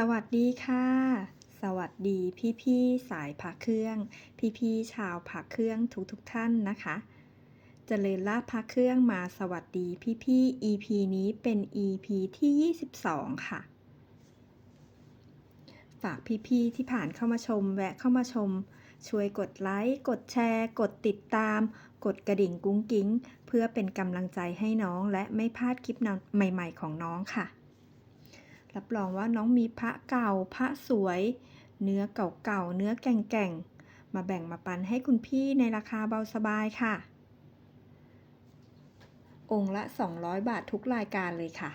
สวัสดีค่ะ สวัสดีพี่ๆสายพระเครื่อง พี่ๆชาวพระเครื่องทุกๆท่านนะคะเจริญลาภพระเครื่องมาสวัสดีพี่ๆ EP นี้เป็น EP ที่ 22 ค่ะ ฝากพี่ๆที่ผ่านเข้ามาชม แวะเข้ามาชม ช่วยกดไลค์ กดแชร์ กดติดตาม กดกระดิ่งกุ้งกิ้ง เพื่อเป็นกำลังใจให้น้องและไม่พลาดคลิปใหม่ ๆ ของน้องค่ะ รับรองว่าน้องมีพระเก่าพระสวย เนื้อเก่าๆเนื้อแก่งๆ มาแบ่งมาปันให้คุณพี่ในราคาเบาสบายค่ะ องค์ละ 200 บาททุกรายการเลยค่ะ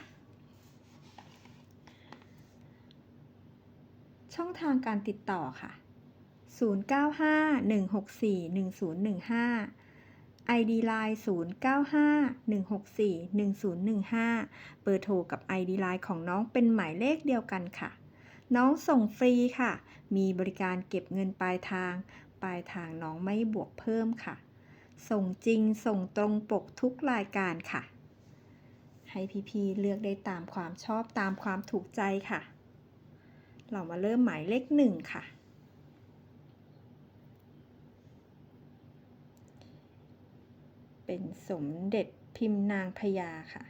ช่องทางการติดต่อค่ะ 0951641015 ID Line 0951641015 เบอร์โทรกับ ID Line ของน้องเป็นหมายเลขเดียวกันค่ะ น้องส่งฟรีค่ะ มีบริการเก็บเงินปลายทาง ปลายทางน้องไม่บวกเพิ่มค่ะ ส่งจริงส่งตรงปกทุกรายการค่ะ ให้พี่ๆเลือกได้ตามความชอบตามความถูกใจค่ะ เรามาเริ่มหมายเลขหนึ่งค่ะ เป็นสมเด็จพิมพ์นางพญาค่ะ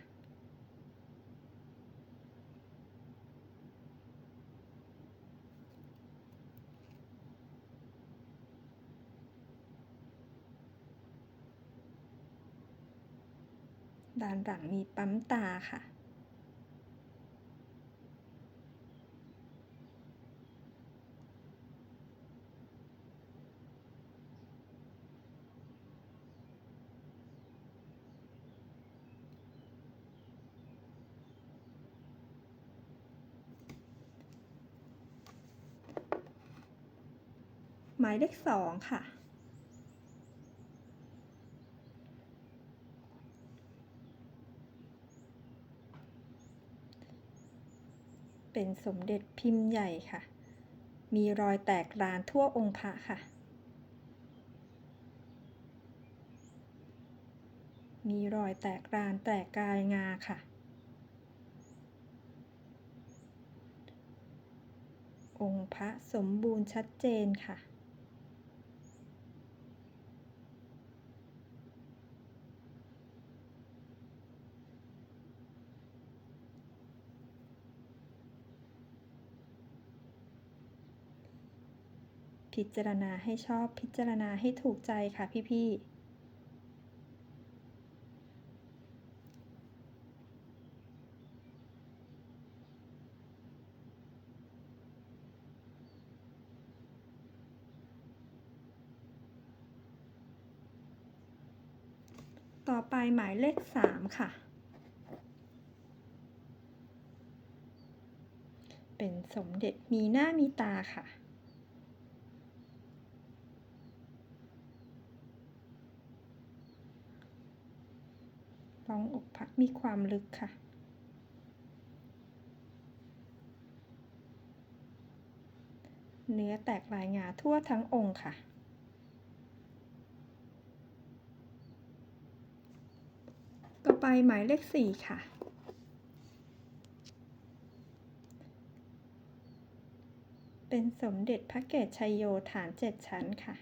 ด้านหลังมีปั๊มตาค่ะายเลขสองค่ะ เป็นสมเด็จพิมพ์ใหญ่ค่ะ มีรอยแตกรานทั่วองค์พระค่ะ มีรอยแตกรานแตกกายงาค่ะองค์พระสมบูรณ์ชัดเจนค่ะ พิจารณาให้ชอบพิจารณาให้ถูกใจค่ะพี่ๆต่อไปหมายเลขสามค่ะ เป็นสมเด็จมีหน้ามีตาค่ะ ร องอกพระมีความลึกค่ะ เนื้อแตกลายงาทั่วทั้งองค์ค่ะ ต่อไปหมายเลขสี่ค่ะเป็นสมเด็จพระเกศชัยโยฐานเจ็ดชั้นค่ะ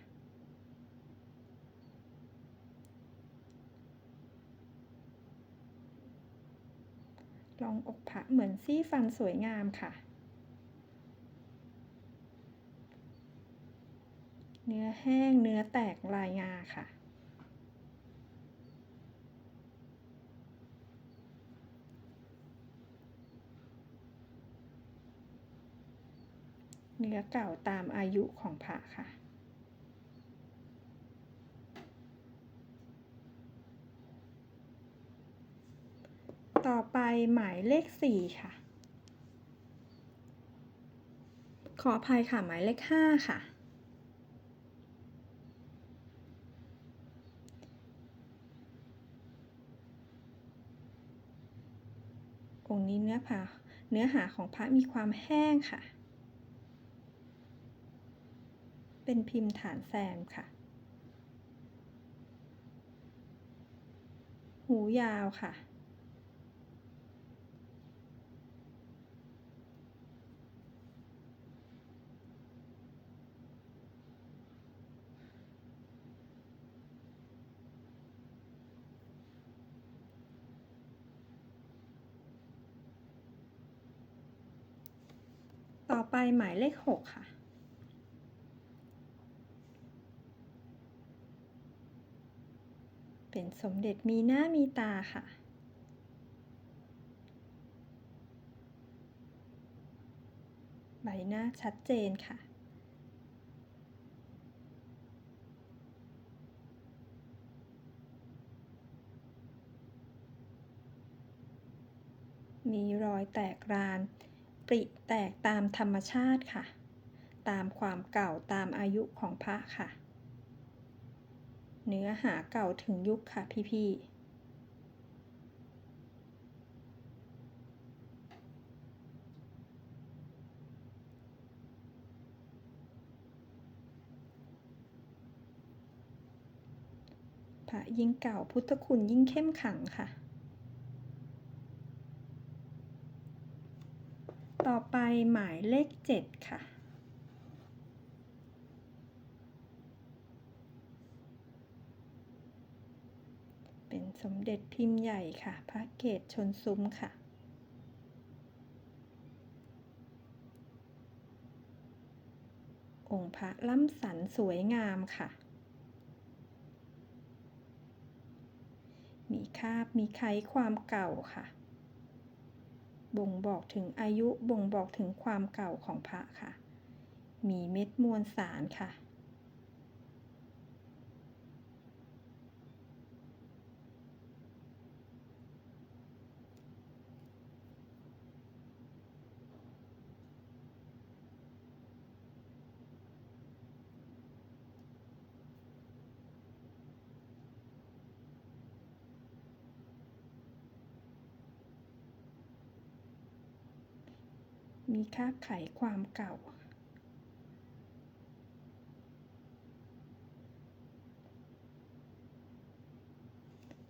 รองอกพระเหมือนซี่ฟันสวยงามค่ะ เนื้อแห้งเนื้อแตกลายงาค่ะ เนื้อเก่าตามอายุของพระค่ะ ต่อไปหมายเลขสี่ค่ะ ขออภัยค่ะ หมายเลขห้าค่ะ องค์นี้เนื้อผาเนื้อหาของพระมีความแห้งค่ะ เป็นพิมพ์ฐานแซมค่ะ หูยาวค่ะ ไปหมายเลขหกค่ะ เป็นสมเด็จมีหน้ามีตาค่ะ ใบหน้าชัดเจนค่ะมีรอยแตกราน ปริแตกตามธรรมชาติค่ะ ตามความเก่าตามอายุของพระค่ะ เนื้อหาเก่าถึงยุคค่ะพี่ๆพระยิ่งเก่าพุทธคุณยิ่งเข้มขังค่ะ ต่อ ไปหมายเลขเจ็ดค่ะ เป็นสมเด็จพิมพ์ใหญ่ค่ะ พระเกศชนซุ้มค่ะ องค์พระล่ำสันสวยงามค่ะ มีคาบมีไขความเก่าค่ะ บ่งบอกถึงอายุบ่งบอกถึงความเก่าของพระค่ะ มีเม็ดมวลสารค่ะ มีค่าไขความเก่า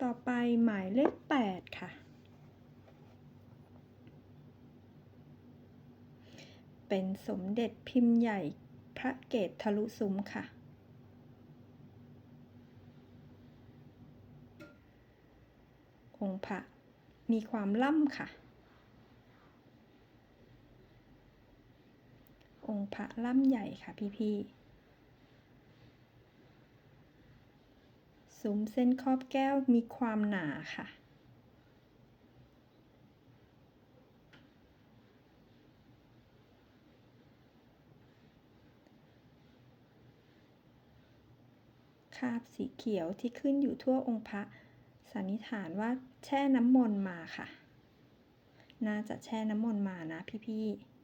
ต่อไปหมายเลขแปดค่ะเป็นสมเด็จพิมพ์ใหญ่พระเกศทะลุซุ้มค่ะ องค์พระมีความล่ำค่ะ องค์พระล่ำใหญ่ค่ะพี่ๆซุ้มเส้นครอบแก้วมีความหนาค่ะคาบสีเขียวที่ขึ้นอยู่ทั่วองค์พระสันนิษฐานว่าแช่น้ำมนต์มาค่ะ น่าจะแช่น้ำมนต์มานะพี่ๆ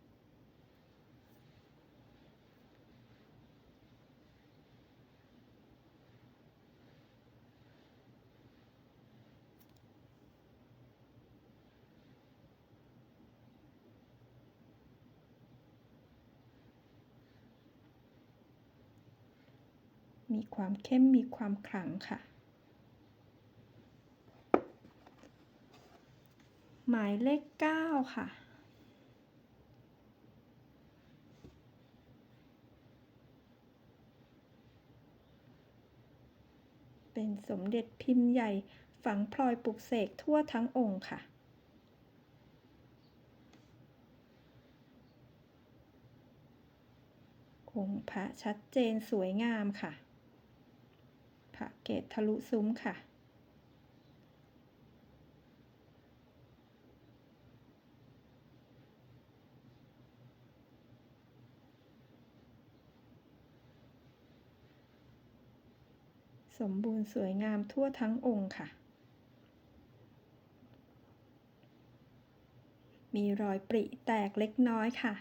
มีความเข้มมีความขลังค่ะ หมายเลขเก้าค่ะเป็นสมเด็จพิมพ์ใหญ่ฝังพลอยปลุกเสกทั่วทั้งองค์ค่ะ องค์พระชัดเจนสวยงามค่ะ เกศทะลุซุ้มค่ะ สมบูรณ์สวยงามทั่วทั้งองค์ค่ะ มีรอยปริแตกเล็กน้อยค่ะ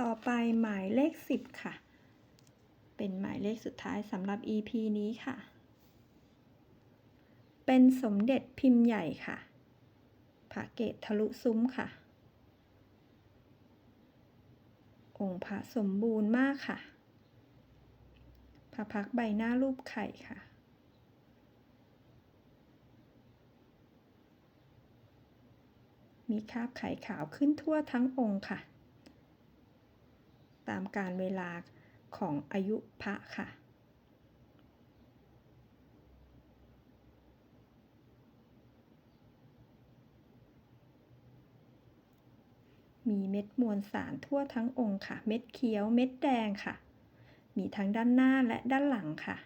ต่อไปหมายเลข 10 ค่ะ เป็นหมายเลขสุดท้ายสำหรับ EP นี้ค่ะ เป็นสมเด็จพิมพ์ใหญ่ค่ะพระเกศทะลุซุ้มค่ะ องค์พระสมบูรณ์มากค่ะ พระพักใบหน้ารูปไข่ค่ะมีคราบไข่ขาวขึ้นทั่วทั้งองค์ค่ะ ตามการเวลาของอายุพระค่ะ มีเม็ดมวลสารทั่วทั้งองค์ค่ะ เม็ดเขียว เม็ดแดงค่ะ มีทั้งด้านหน้าและด้านหลังค่ะ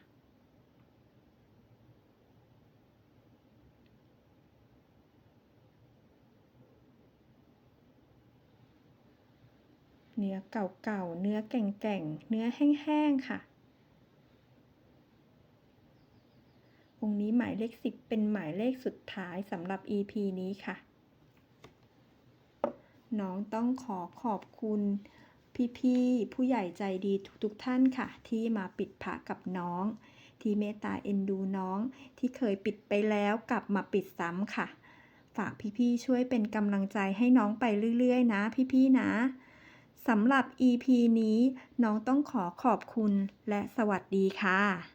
เนื้อเก่าๆ เนื้อแก่งๆ เนื้อแห้งๆ ค่ะ องค์นี้หมายเลขสิบเป็นหมายเลขสุดท้ายสำหรับ EP นี้ค่ะ น้องต้องขอขอบคุณพี่ๆ ผู้ใหญ่ใจดีทุกๆ ท่านค่ะ ที่มาปิดพระกับน้อง ที่เมตตาเอ็นดูน้องที่เคยปิดไปแล้วกลับมาปิดซ้ำค่ะ ฝากพี่ๆ ช่วยเป็นกำลังใจให้น้องไปเรื่อยๆ นะ พี่ๆ นะ สำหรับ EP นี้น้องต้องขอขอบคุณและสวัสดีค่ะ